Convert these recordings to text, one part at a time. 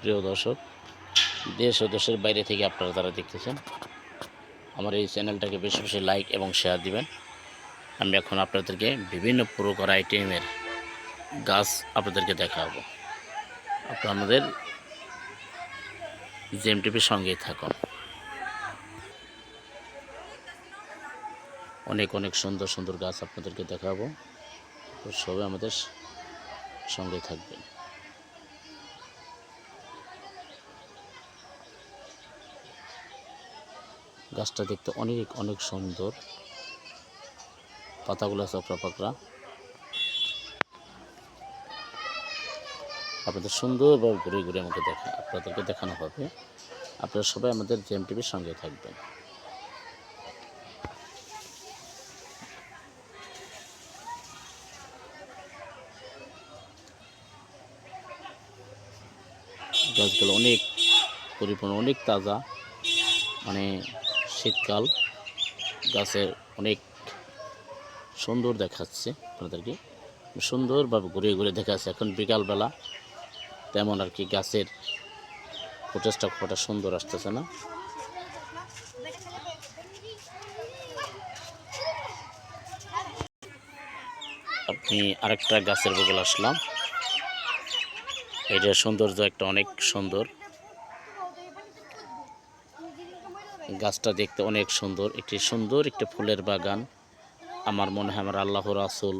প্রিয় দর্শক, দেশ ও দেশের বাইরে থেকে আপনারা যারা দেখতেছেন, আমার এই চ্যানেলটাকে বেশি বেশি লাইক এবং শেয়ার দিবেন। আমি এখন আপনাদেরকে বিভিন্ন প্রকার আইটেমের গাছ আপনাদেরকে দেখাবো। আপনারা আমাদের জেম টিভির সঙ্গেই থাকুন। অনেক অনেক সুন্দর সুন্দর গাছ আপনাদেরকে দেখাবো। তো সবাই আমাদের সঙ্গে থাকবেন। গাছটা দেখতে অনেক অনেক সুন্দর। পাতাগুলো চকরা পাকড়া আপনাদের সুন্দরভাবে ঘুরে ঘুরে আমাকে দেখা, আপনাদেরকে দেখানো হবে। আপনারা সবাই আমাদের জেম টিভির সঙ্গে থাকবেন। গাছগুলো অনেক পরিপূর্ণ, অনেক তাজা। মানে শীতকাল। গাছের অনেক সুন্দর দেখাচ্ছে আপনাদেরকে। সুন্দরভাবে ঘুরে ঘুরে দেখাচ্ছে। এখন বিকালবেলা তেমন আর কি গাছের ফুটেজটা খুব একটা সুন্দর আসতেছে না। আপনি আরেকটা গাছের বগল আসলাম। এটা সৌন্দর্য একটা অনেক সুন্দর। গাছটা দেখতে অনেক সুন্দর। একটি সুন্দর একটি ফুলের বাগান। আমার মনে হয় আমার আল্লাহ রাসুল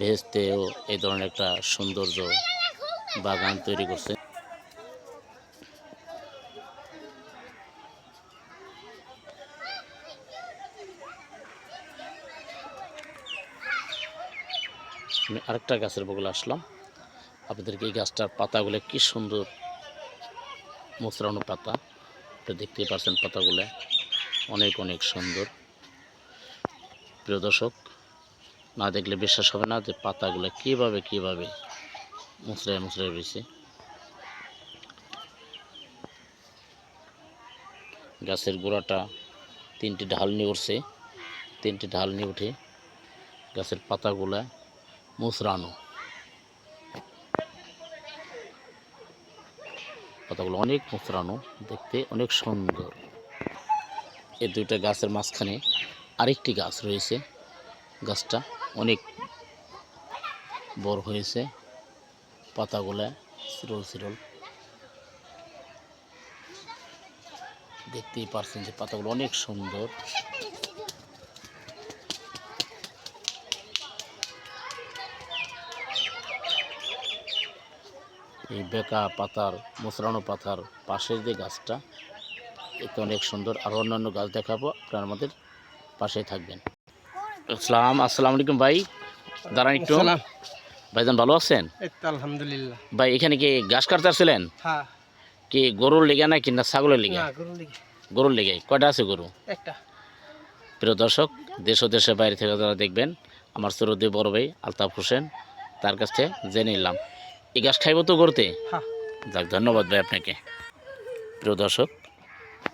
ভেজতেও এই ধরনের একটা সৌন্দর্য বাগান তৈরি করছে। আমি আরেকটা গাছের বগলে আসলাম। আপনাদেরকে এই গাছটার পাতাগুলো কি সুন্দর মোচড়ানো পাতা। আপনি দেখতেই পাচ্ছেন পাতাগুলো। অনেক অনেক সুন্দর। প্রিয় দর্শক, না দেখলে বিশ্বাস হবে না যে পাতাগুলো কীভাবে কীভাবে মুচড়ায় মুচড়ায় রয়েছে। গাছের গোড়াটা তিনটি ঢাল নিয়ে উঠছে। তিনটি ঢাল নিয়ে উঠে গাছের পাতাগুলা মুচড়ানো। পাতাগুলো অনেক মুচড়ানো, দেখতে অনেক সুন্দর। এই দুইটা গাছের মাঝখানে আরেকটি গাছ রয়েছে। গাছটা অনেক বড় হয়েছে। পাতাগুলা চিরল সিরল দেখতেই পারছেন যে পাতাগুলো অনেক সুন্দর। এই বেকা পাতার মোচড়ানো পাতার পাশের যে গাছটা এতে অনেক সুন্দর আর অন্যান্য গাছ দেখাবো আপনারা আমাদের পাশেই থাকবেন। আসসালাম আসসালামু আলাইকুম ভাই। দাঁড়ান একটু। ভাইজান ভালো আছেন? আলহামদুলিল্লাহ। ভাই এখানে কি ঘাস কাটতে আসছিলেন হ্যাঁ। কি গরুর লেগে নাকি না ছাগলের লেগে? গরুর লেগে। কয়টা আছে গরু? একটা। প্রিয় দর্শক দেশ ও দেশের বাইরে থেকে যারা দেখবেন আমার সরদি বড় ভাই আলতাফ হোসেন তার কাছ থেকে জেনে নিলাম। এই গাছ খাইব তো হ্যাঁ যাক ধন্যবাদ ভাই আপনাকে। প্রিয় দর্শক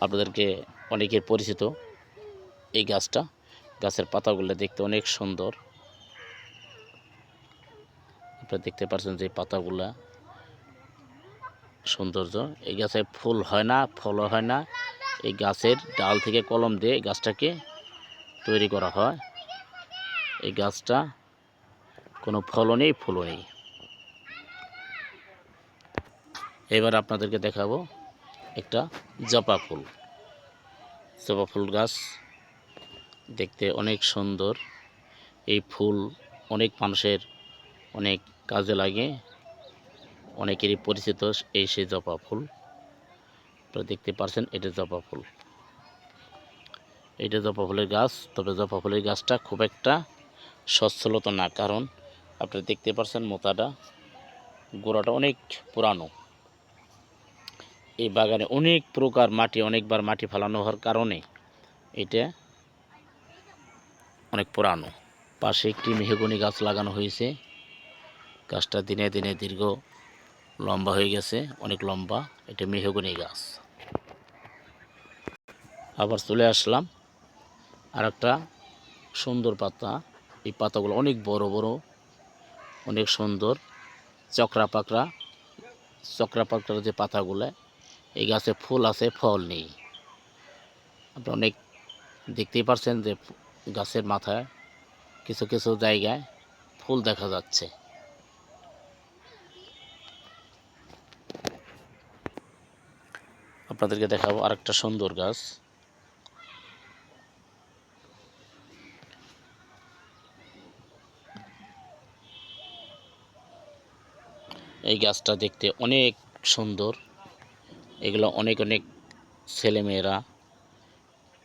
আপনাদেরকে অনেকের পরিচিত। এই গাছটা গাছের পাতাগুলো দেখতে অনেক সুন্দর। আপনারা দেখতে পাচ্ছেন যে পাতাগুলা সৌন্দর্য। এই গাছে ফুল হয় না ফলও হয় না। এই গাছের ডাল থেকে কলম দিয়ে গাছটাকে তৈরি করা হয়। এই গাছটা কোনো ফলও নেই ফুলও নেই। এবার আপনাদেরকে দেখাবো একটা জপা ফুল। জপা ফুল গাছ দেখতে অনেক সুন্দর। এই ফুল অনেক মানুষের অনেক কাজে লাগে। অনেকেরই পরিচিত এই সেই জপা ফুল। দেখতে পারছেন, এটা জপা ফুল। এটা জপা ফুলের গাছ, তবে জপা ফুলের গাছটা খুব একটা সচ্ছলতা না। কারণ আপনারা দেখতে পারছেন মোতাটা, গোড়াটা অনেক পুরানো। এই বাগানে অনেক প্রকার মাটি, অনেকবার মাটি ফালানো হওয়ার কারণে এটা অনেক পুরানো। পাশে একটি মেহগনি গাছ লাগানো হয়েছে। গাছটা দিনে দিনে দীর্ঘ লম্বা হয়ে গেছে, অনেক লম্বা। এটা মেহগনি গাছ। আবার চলে আসলাম আর একটা সুন্দর পাতা। এই পাতাগুলো অনেক বড় বড়, অনেক সুন্দর। চকরা পাকড়া চক্রা পাকড়ার যে পাতাগুলো এই গাছে ফুল আছে, ফল নেই। আপনি অনেক দেখতেই পারছেন যে গাছের মাথায় কিছু কিছু জায়গায় ফুল দেখা যাচ্ছে। আপনাদেরকে দেখাবো আরেকটা সুন্দর গাছ। এই গাছটা দেখতে অনেক সুন্দর। এগুলো অনেক অনেক ছেলেমেয়েরা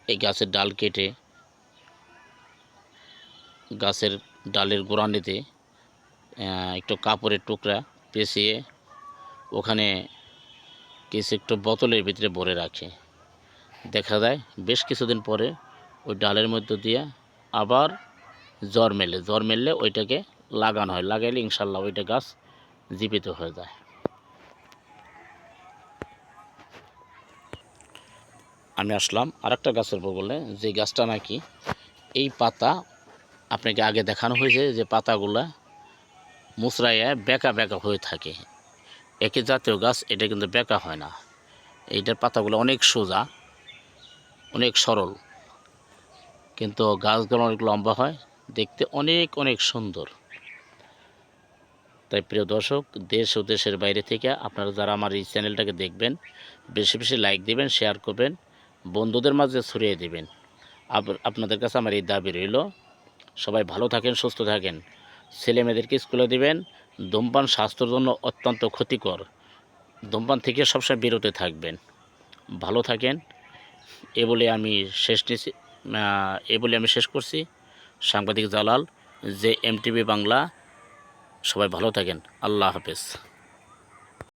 এই গাছের ডাল কেটে, গাছের ডালের গোড়ানিতে একটু কাপড়ের টুকরা পেঁচিয়ে ওখানে কিছু একটু বোতলের ভিতরে ভরে রাখে। দেখা যায় বেশ কিছুদিন পরে ওই ডালের মধ্যে দিয়ে আবার জ্বর মেলে। জ্বর মেললে ওইটাকে লাগানো হয়, লাগাইলে ইনশাল্লাহ ওইটা গাছ জীবিত হয়ে যায়। আমি আসলাম আরেকটা গাছের উপর বললে যে গাছটা নাকি এই পাতা আপনাকে আগে দেখানো হয়েছে যে পাতাগুলা মুচড়াইয়া বেঁকা বেঁকা হয়ে থাকে। একে জাতীয় গাছ, এটা কিন্তু বেঁকা হয় না। এইটার পাতাগুলো অনেক সোজা, অনেক সরল। কিন্তু গাছগুলো অনেক লম্বা হয়, দেখতে অনেক অনেক সুন্দর। তাই প্রিয় দর্শক, দেশ ও দেশের বাইরে থেকে আপনারা যারা আমার এই চ্যানেলটাকে দেখবেন, বেশি বেশি লাইক দেবেন, শেয়ার করবেন। বন্ধুদের মাঝে ছড়িয়ে দেবেন। আপ- আপনাদের কাছে আমার এই দাবি রইল। সবাই ভালো থাকেন, সুস্থ থাকেন। ছেলে মেয়েদেরকে স্কুলে দিবেন। ধূমপান স্বাস্থ্যের জন্য অত্যন্ত ক্ষতিকর। ধূমপান থেকে সবসময় বিরত থাকবেন। ভালো থাকেন। এ বলে আমি শেষ নিছি এ বলে আমি শেষ করছি। সাংবাদিক জালাল যে এমটিভি বাংলা। সবাই ভালো থাকেন। আল্লাহ হাফেজ।